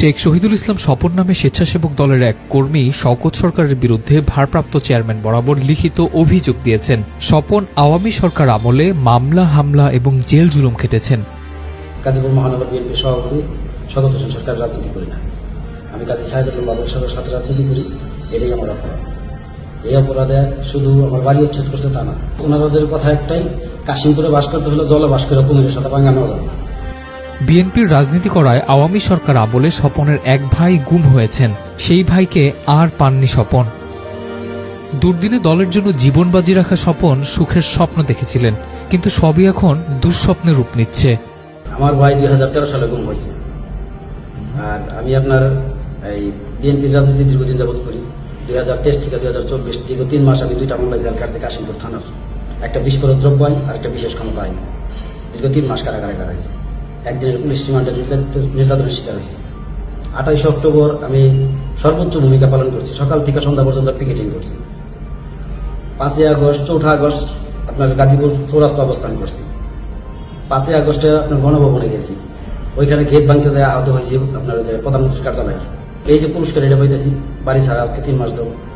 শেখ শহীদুল ইসলাম স্বপন নামে স্বেচ্ছাসেবক দলের এক কর্মী শওকত সরকারের বিরুদ্ধে ভারপ্রাপ্ত চেয়ারম্যান বরাবর লিখিত অভিযোগ দিয়েছেন। স্বপন আওয়ামী সরকার আমলে মামলা, হামলা এবং জেল জুলুম খেটেছেন। গাজীপুর মহানগর বিএনপির সভাপতি সদস্য হোসেন সরকার রাজনীতি করি না। আমি বাবুর সাথে সাথে রাজনীতি করি, এটাই আমার অপরাধ। এই অপরাধে শুধু আমার বাড়ি উচ্ছেদ করছে তা না। কথা একটাই, কাশিমপুরে বাস করতে হলে জলে বাস করে কুমিরের সাথে যাবে না। বিএনপির রাজনীতি করায় আওয়ামী সরকার আমলে স্বপনের এক ভাই গুম হয়েছেন। সেই ভাইকে আর পাননি স্বপন। দুর্দিনে দলের জন্য জীবন বাজি রাখা স্বপন সুখের স্বপ্ন দেখেছিলেন, কিন্তু সবই এখন দুঃস্বপ্নে রূপ নিচ্ছে। আমার ভাই দুই হাজার তেরো সালে গুম হয়েছে। আর আমি আপনার এই বিএনপির রাজনীতি দীর্ঘদিন যাবত করি। দুই হাজার তেইশ থেকে দুই হাজার চব্বিশ দীর্ঘ তিন মাস আমি দুইটা মামলায় জেল কাটছি কাশিমপুর থানার। একটা বিস্ফোরক দ্রব্য আইন আর একটা বিশেষ ক্ষমতা আইন। দীর্ঘ তিন মাস কারাগারে কাটাইছি একদিনের পুলিশ নির্যাত- নির্যাতনের শিকার হয়েছে। আঠাইশে অক্টোবর আমি সর্বোচ্চ ভূমিকা পালন করছি। সকাল থেকে সন্ধ্যা পর্যন্ত পিকেটিং করছি। পাঁচই আগস্ট চৌঠা আগস্ট আপনার গাজীপুর চৌরাস্তা অবস্থান করছি। পাঁচই আগস্টে আপনার গণভবনে গেছি। ওইখানে গেট ভাঙতে যায়, আহত হয়েছি আপনার যে প্রধানমন্ত্রীর কার্যালয়ে এই যে পুরস্কার এটা পাইতেছি, বাড়ি ছাড়া আজকে তিন মাস ধরে।